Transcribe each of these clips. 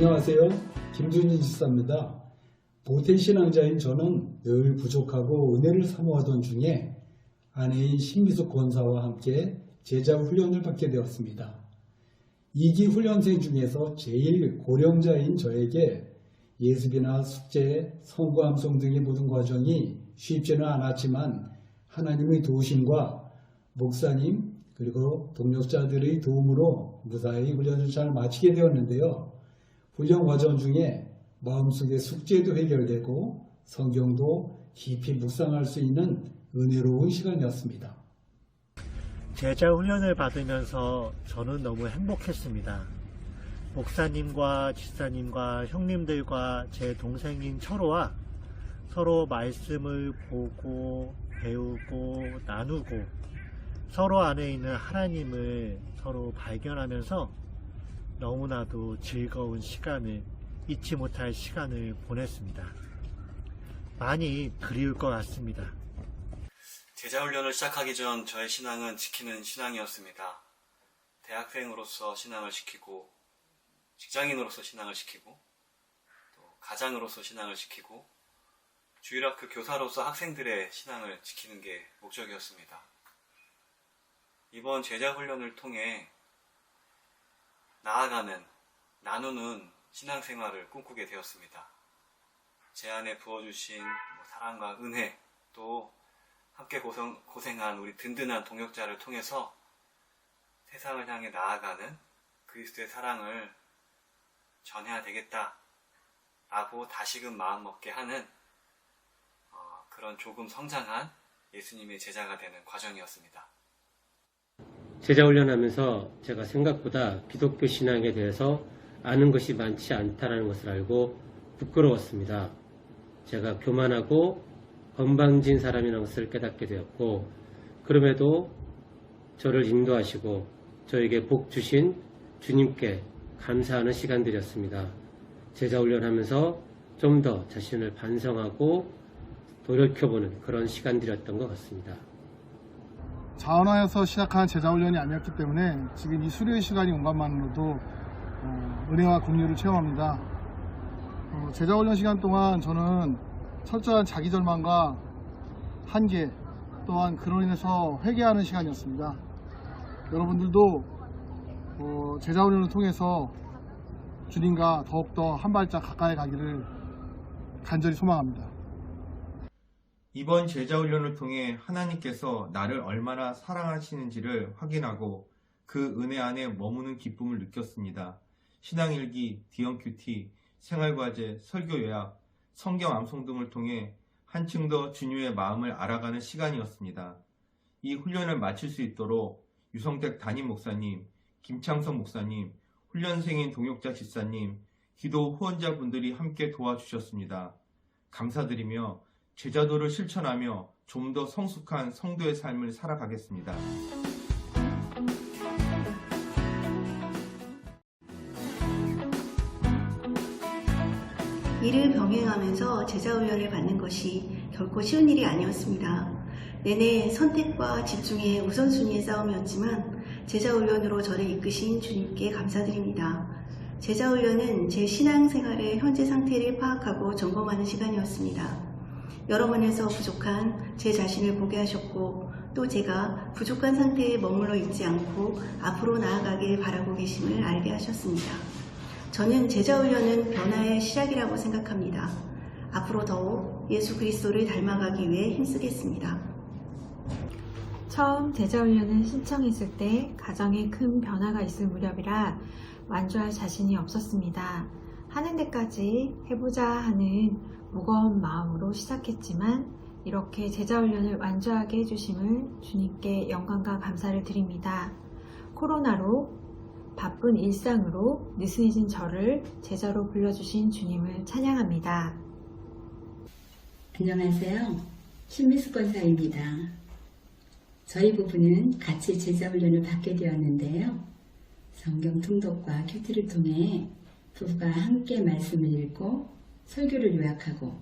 안녕하세요. 김준희 집사입니다. 모태신앙자인 저는 늘 부족하고 은혜를 사모하던 중에 아내인 신미숙 권사와 함께 제자 훈련을 받게 되었습니다. 2기 훈련생 중에서 제일 고령자인 저에게 예습이나 숙제, 성구 암송 등의 모든 과정이 쉽지는 않았지만 하나님의 도우심과 목사님 그리고 동력자들의 도움으로 무사히 훈련을 잘 마치게 되었는데요. 훈련 과정 중에 마음속의 숙제도 해결되고 성경도 깊이 묵상할 수 있는 은혜로운 시간이었습니다. 제자 훈련을 받으면서 저는 너무 행복했습니다. 목사님과 집사님과 형님들과 제 동생인 철호와 서로 말씀을 보고 배우고 나누고 서로 안에 있는 하나님을 서로 발견하면서 너무나도 즐거운 시간을 잊지 못할 시간을 보냈습니다. 많이 그리울 것 같습니다. 제자 훈련을 시작하기 전 저의 신앙은 지키는 신앙이었습니다. 대학생으로서 신앙을 지키고, 직장인으로서 신앙을 지키고, 또 가장으로서 신앙을 지키고, 주일학교 교사로서 학생들의 신앙을 지키는 게 목적이었습니다. 이번 제자 훈련을 통해 나아가는, 나누는 신앙생활을 꿈꾸게 되었습니다. 제 안에 부어주신 뭐 사랑과 은혜, 또 함께 고생, 고생한 우리 든든한 동역자를 통해서 세상을 향해 나아가는 그리스도의 사랑을 전해야 되겠다. 라고 다시금 마음먹게 하는 어, 그런 조금 성장한 예수님의 제자가 되는 과정이었습니다. 제자 훈련하면서 제가 생각보다 기독교 신앙에 대해서 아는 것이 많지 않다는 것을 알고 부끄러웠습니다. 제가 교만하고 건방진 사람이라는 것을 깨닫게 되었고 그럼에도 저를 인도하시고 저에게 복 주신 주님께 감사하는 시간들이었습니다. 제자 훈련하면서 좀 더 자신을 반성하고 돌이켜보는 그런 시간들이었던 것 같습니다. 자원하여서 시작한 제자훈련이 아니었기 때문에 지금 이 수료의 시간이 온 것만으로도 어, 은혜와 긍휼을 체험합니다. 어, 제자훈련 시간 동안 저는 철저한 자기절망과 한계 또한 그로 인해서 회개하는 시간이었습니다. 여러분들도 어, 제자훈련을 통해서 주님과 더욱더 한 발짝 가까이 가기를 간절히 소망합니다. 이번 제자훈련을 통해 하나님께서 나를 얼마나 사랑하시는지를 확인하고 그 은혜 안에 머무는 기쁨을 느꼈습니다. 신앙일기, 디언큐티, 생활과제, 설교 요약, 성경 암송 등을 통해 한층 더 주님의 마음을 알아가는 시간이었습니다. 이 훈련을 마칠 수 있도록 유성택 담임 목사님, 김창선 목사님, 훈련생인 동역자 집사님, 기도 후원자분들이 함께 도와주셨습니다. 감사드리며 제자도를 실천하며 좀 더 성숙한 성도의 삶을 살아가겠습니다. 이를 병행하면서 제자훈련을 받는 것이 결코 쉬운 일이 아니었습니다. 내내 선택과 집중의 우선순위의 싸움이었지만 제자훈련으로 저를 이끄신 주님께 감사드립니다. 제자훈련은 제 신앙생활의 현재 상태를 파악하고 점검하는 시간이었습니다. 여러 면에서 부족한 제 자신을 보게 하셨고 또 제가 부족한 상태에 머물러 있지 않고 앞으로 나아가길 바라고 계심을 알게 하셨습니다. 저는 제자훈련은 변화의 시작이라고 생각합니다. 앞으로 더욱 예수 그리스도를 닮아가기 위해 힘쓰겠습니다. 처음 제자훈련을 신청했을 때 가정에 큰 변화가 있을 무렵이라 완주할 자신이 없었습니다. 하는 데까지 해보자 하는 무거운 마음으로 시작했지만 이렇게 제자훈련을 완주하게 해주심을 주님께 영광과 감사를 드립니다. 코로나로 바쁜 일상으로 느슨해진 저를 제자로 불러주신 주님을 찬양합니다. 안녕하세요. 신미숙 권사입니다. 저희 부부는 같이 제자훈련을 받게 되었는데요. 성경 통독과 큐티를 통해 부부가 함께 말씀을 읽고 설교를 요약하고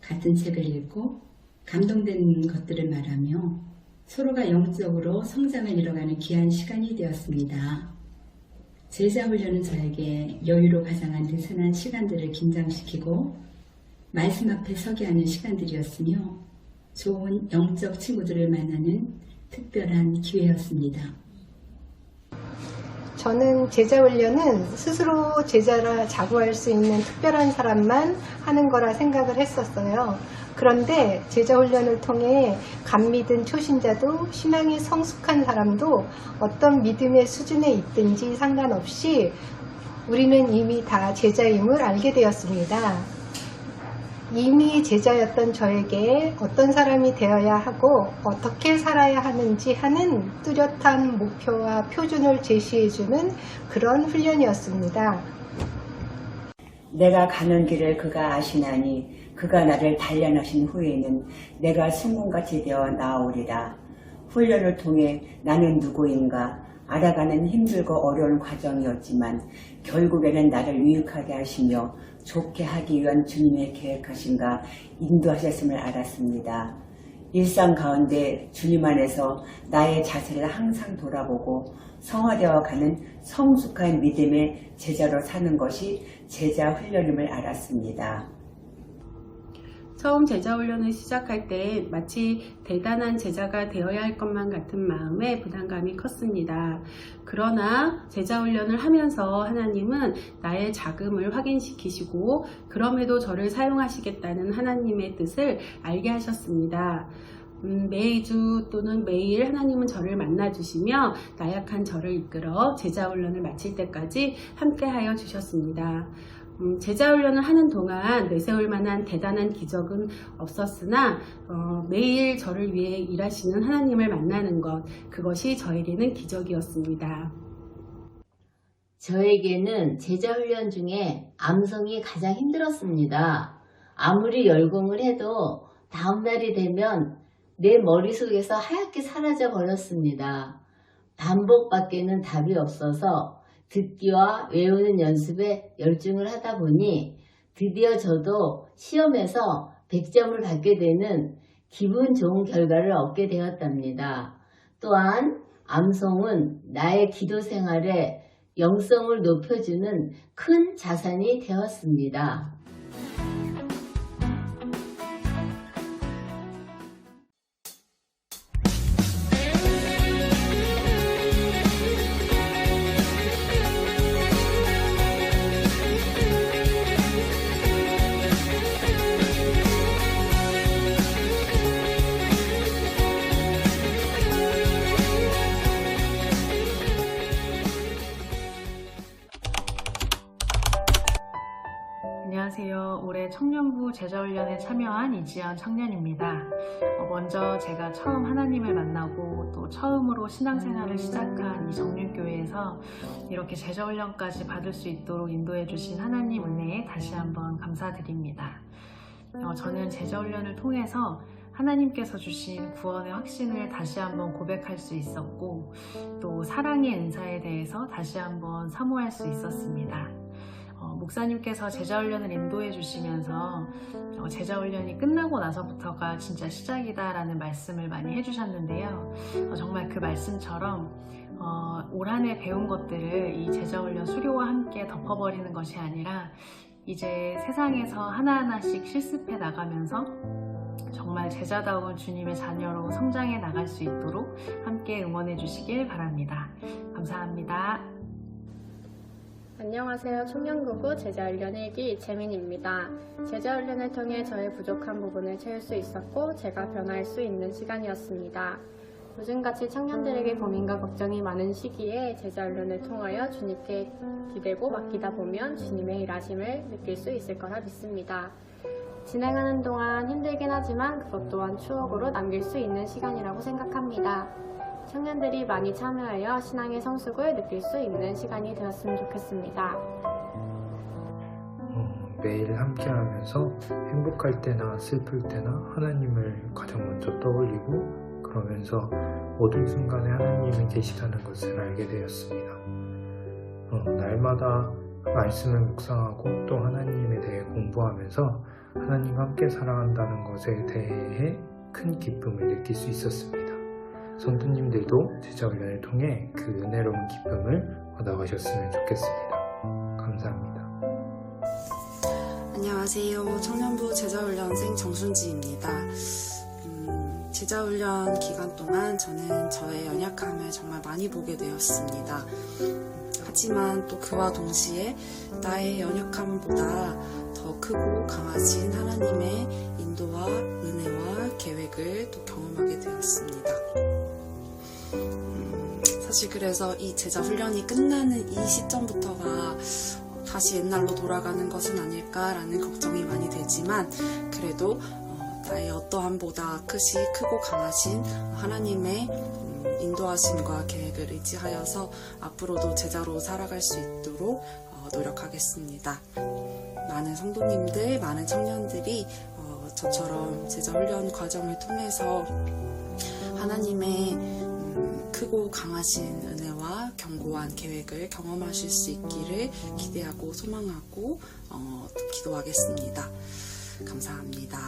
같은 책을 읽고 감동되는 것들을 말하며 서로가 영적으로 성장을 이뤄가는 귀한 시간이 되었습니다. 제자 훈련은 저에게 여유로 가장한 느슨한 시간들을 긴장시키고 말씀 앞에 서게 하는 시간들이었으며 좋은 영적 친구들을 만나는 특별한 기회였습니다. 저는 제자 훈련은 스스로 제자라 자부할 수 있는 특별한 사람만 하는 거라 생각을 했었어요. 그런데 제자 훈련을 통해 감 믿은 초신자도 신앙이 성숙한 사람도 어떤 믿음의 수준에 있든지 상관없이 우리는 이미 다 제자임을 알게 되었습니다. 이미 제자였던 저에게 어떤 사람이 되어야 하고 어떻게 살아야 하는지 하는 뚜렷한 목표와 표준을 제시해주는 그런 훈련이었습니다. 내가 가는 길을 그가 아시나니 그가 나를 단련하신 후에는 내가 순금같이 되어 나오리라. 훈련을 통해 나는 누구인가 알아가는 힘들고 어려운 과정이었지만 결국에는 나를 유익하게 하시며 좋게 하기 위한 주님의 계획하신가 인도하셨음을 알았습니다. 일상 가운데 주님 안에서 나의 자세를 항상 돌아보고 성화되어 가는 성숙한 믿음의 제자로 사는 것이 제자 훈련임을 알았습니다. 처음 제자 훈련을 시작할 때 마치 대단한 제자가 되어야 할 것만 같은 마음에 부담감이 컸습니다. 그러나 제자 훈련을 하면서 하나님은 나의 자금을 확인시키시고 그럼에도 저를 사용하시겠다는 하나님의 뜻을 알게 하셨습니다. 음, 매주 또는 매일 하나님은 저를 만나주시며 나약한 저를 이끌어 제자 훈련을 마칠 때까지 함께하여 주셨습니다. 음, 제자 훈련을 하는 동안 내세울 만한 대단한 기적은 없었으나 어, 매일 저를 위해 일하시는 하나님을 만나는 것 그것이 저에게는 기적이었습니다. 저에게는 제자 훈련 중에 암성이 가장 힘들었습니다. 아무리 열공을 해도 다음날이 되면 내 머릿속에서 하얗게 사라져 버렸습니다. 반복밖에는 답이 없어서 듣기와 외우는 연습에 열중을 하다 보니 드디어 저도 시험에서 100점을 받게 되는 기분 좋은 결과를 얻게 되었답니다. 또한 암송은 나의 기도 생활에 영성을 높여주는 큰 자산이 되었습니다. 안녕하세요. 올해 청년부 제자훈련에 참여한 이지연 청년입니다. 어, 먼저 제가 처음 하나님을 만나고 또 처음으로 신앙생활을 시작한 이 정륜교회에서 이렇게 제자훈련까지 받을 수 있도록 인도해 주신 하나님 은혜에 다시 한번 감사드립니다. 어, 저는 제자훈련을 통해서 하나님께서 주신 구원의 확신을 다시 한번 고백할 수 있었고 또 사랑의 은사에 대해서 다시 한번 사모할 수 있었습니다. 어, 목사님께서 제자훈련을 인도해 주시면서 어, 제자훈련이 끝나고 나서부터가 진짜 시작이다라는 말씀을 많이 해주셨는데요. 어, 정말 그 말씀처럼 어, 올 한해 배운 것들을 이 제자훈련 수료와 함께 덮어버리는 것이 아니라 이제 세상에서 하나하나씩 실습해 나가면서 정말 제자다운 주님의 자녀로 성장해 나갈 수 있도록 함께 응원해 주시길 바랍니다. 감사합니다. 안녕하세요. 청년구구 제자훈련 일기 재민입니다. 제자훈련을 통해 저의 부족한 부분을 채울 수 있었고 제가 변화할 수 있는 시간이었습니다. 요즘같이 청년들에게 고민과 걱정이 많은 시기에 제자훈련을 통하여 주님께 기대고 맡기다 보면 주님의 일하심을 느낄 수 있을 거라 믿습니다. 진행하는 동안 힘들긴 하지만 그것 또한 추억으로 남길 수 있는 시간이라고 생각합니다. 청년들이 많이 참여하여 신앙의 성숙을 느낄 수 있는 시간이 되었으면 좋겠습니다. 어, 매일 함께 하면서 행복할 때나 슬플 때나 하나님을 가장 먼저 떠올리고 그러면서 모든 순간에 하나님이 계시다는 것을 알게 되었습니다. 어, 날마다 말씀을 묵상하고 또 하나님에 대해 공부하면서 하나님과 함께 살아간다는 것에 대해 큰 기쁨을 느낄 수 있었습니다. 성도님들도 제자 훈련을 통해 그 은혜로운 기쁨을 얻어가셨으면 좋겠습니다. 감사합니다. 안녕하세요. 청년부 제자훈련생 정순지입니다. 음, 제자훈련 기간 동안 저는 저의 연약함을 정말 많이 보게 되었습니다. 하지만 또 그와 동시에 나의 연약함보다 더 크고 강하신 하나님의 인도와 은혜와 계획을 또 경험하게 되었습니다. 음, 사실 그래서 이 제자 훈련이 끝나는 이 시점부터가 다시 옛날로 돌아가는 것은 아닐까라는 걱정이 많이 되지만 그래도 어, 나의 어떠함보다 크시 크고 강하신 하나님의 음, 인도하심과 계획을 의지하여서 앞으로도 제자로 살아갈 수 있도록 어, 노력하겠습니다. 많은 성도님들, 많은 청년들이 어, 저처럼 제자 훈련 과정을 통해서 하나님의 음, 크고 강하신 은혜와 견고한 계획을 경험하실 수 있기를 기대하고 소망하고 어, 기도하겠습니다. 감사합니다.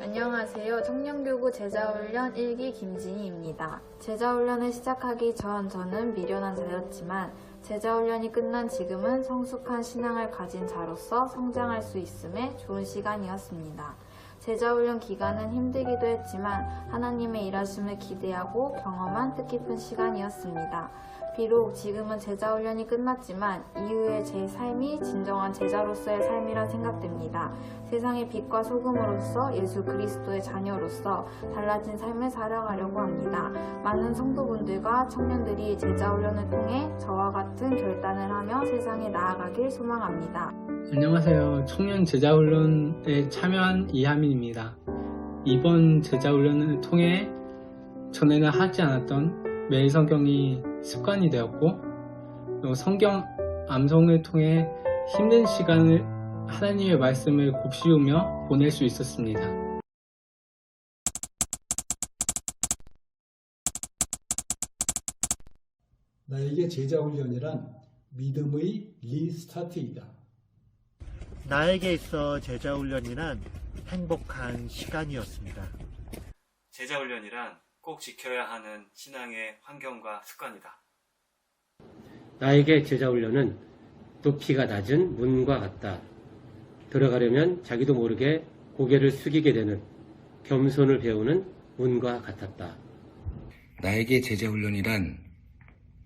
안녕하세요. 청년교구 제자훈련 1기 김진희입니다. 제자훈련을 시작하기 전 저는 미련한 자였지만 제자훈련이 끝난 지금은 성숙한 신앙을 가진 자로서 성장할 수 있음에 좋은 시간이었습니다. 제자훈련 기간은 힘들기도 했지만 하나님의 일하심을 기대하고 경험한 뜻깊은 시간이었습니다. 비록 지금은 제자 훈련이 끝났지만 이후의 제 삶이 진정한 제자로서의 삶이라 생각됩니다. 세상의 빛과 소금으로서 예수 그리스도의 자녀로서 달라진 삶을 살아가려고 합니다. 많은 성도분들과 청년들이 제자 훈련을 통해 저와 같은 결단을 하며 세상에 나아가길 소망합니다. 안녕하세요. 청년 제자 훈련에 참여한 이하민입니다. 이번 제자 훈련을 통해 전에는 하지 않았던 매일 성경이 습관이 되었고 또 성경 암송을 통해 힘든 시간을 하나님의 말씀을 곱씹으며 보낼 수 있었습니다. 나에게 제자 훈련이란 믿음의 리스타트이다. 나에게 있어 제자 훈련이란 행복한 시간이었습니다. 제자 훈련이란 꼭 지켜야 하는 신앙의 환경과 습관이다. 나에게 제자훈련은 높이가 낮은 문과 같다. 들어가려면 자기도 모르게 고개를 숙이게 되는 겸손을 배우는 문과 같았다. 나에게 제자훈련이란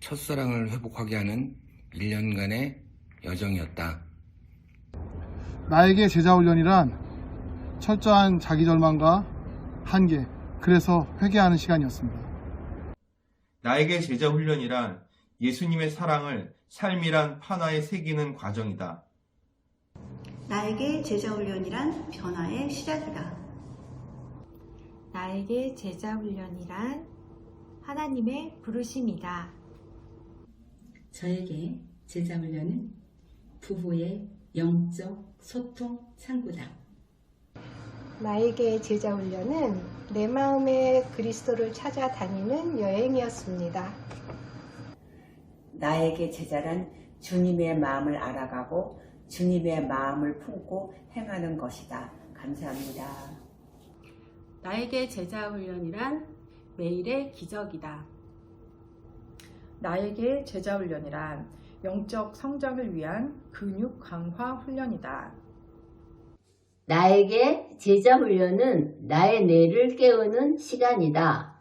첫사랑을 회복하게 하는 1년간의 여정이었다. 나에게 제자훈련이란 철저한 자기 절망과 한계, 그래서 회개하는 시간이었습니다. 나에게 제자 훈련이란 예수님의 사랑을 삶이란 판화에 새기는 과정이다. 나에게 제자 훈련이란 변화의 시작이다. 나에게 제자 훈련이란 하나님의 부르심이다. 저에게 제자 훈련은 부부의 영적 소통 창구다. 나에게 제자 훈련은 내 마음에 그리스도를 찾아다니는 여행이었습니다. 나에게 제자란 주님의 마음을 알아가고 주님의 마음을 품고 행하는 것이다. 감사합니다. 나에게 제자 훈련이란 매일의 기적이다. 나에게 제자 훈련이란 영적 성장을 위한 근육 강화 훈련이다. 나에게 제자 훈련은 나의 뇌를 깨우는 시간이다.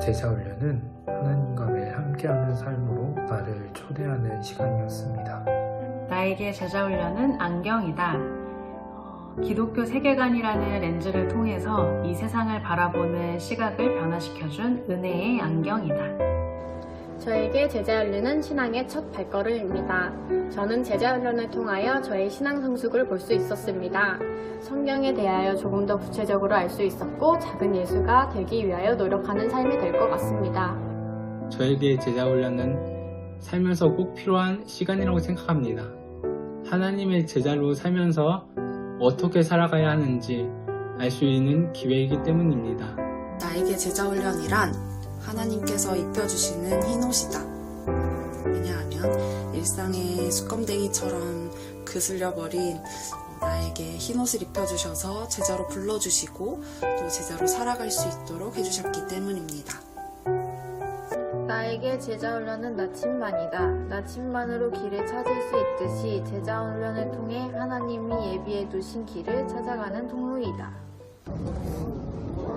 제자 훈련은 하나님과 매일 함께하는 삶으로 나를 초대하는 시간이었습니다. 나에게 제자 훈련은 안경이다. 어, 기독교 세계관이라는 렌즈를 통해서 이 세상을 바라보는 시각을 변화시켜준 은혜의 안경이다. 저에게 제자훈련은 신앙의 첫 발걸음입니다. 저는 제자훈련을 통하여 저의 신앙 성숙을 볼 수 있었습니다. 성경에 대하여 조금 더 구체적으로 알 수 있었고 작은 예수가 되기 위하여 노력하는 삶이 될 것 같습니다. 저에게 제자 훈련은 살면서 꼭 필요한 시간이라고 생각합니다. 하나님의 제자로 살면서 어떻게 살아가야 하는지 알 수 있는 기회이기 때문입니다. 나에게 제자 훈련이란 하나님께서 입혀주시는 흰 옷이다. 왜냐하면 일상의 수검댕이처럼 그슬려버린 나에게 흰 옷을 입혀주셔서 제자로 불러주시고 또 제자로 살아갈 수 있도록 해주셨기 때문입니다. 나에게 제자 훈련은 나침반이다. 나침반으로 길을 찾을 수 있듯이 제자 훈련을 통해 하나님이 예비해 두신 길을 찾아가는 통로이다.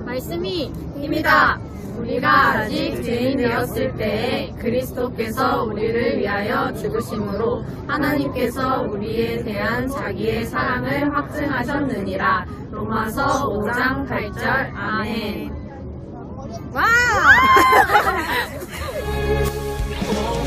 말씀이입니다. 우리가 아직 죄인 되었을 때에 그리스도께서 우리를 위하여 죽으심으로 하나님께서 우리에 대한 자기의 사랑을 확증하셨느니라. 로마서 5장 8절 아멘. 와!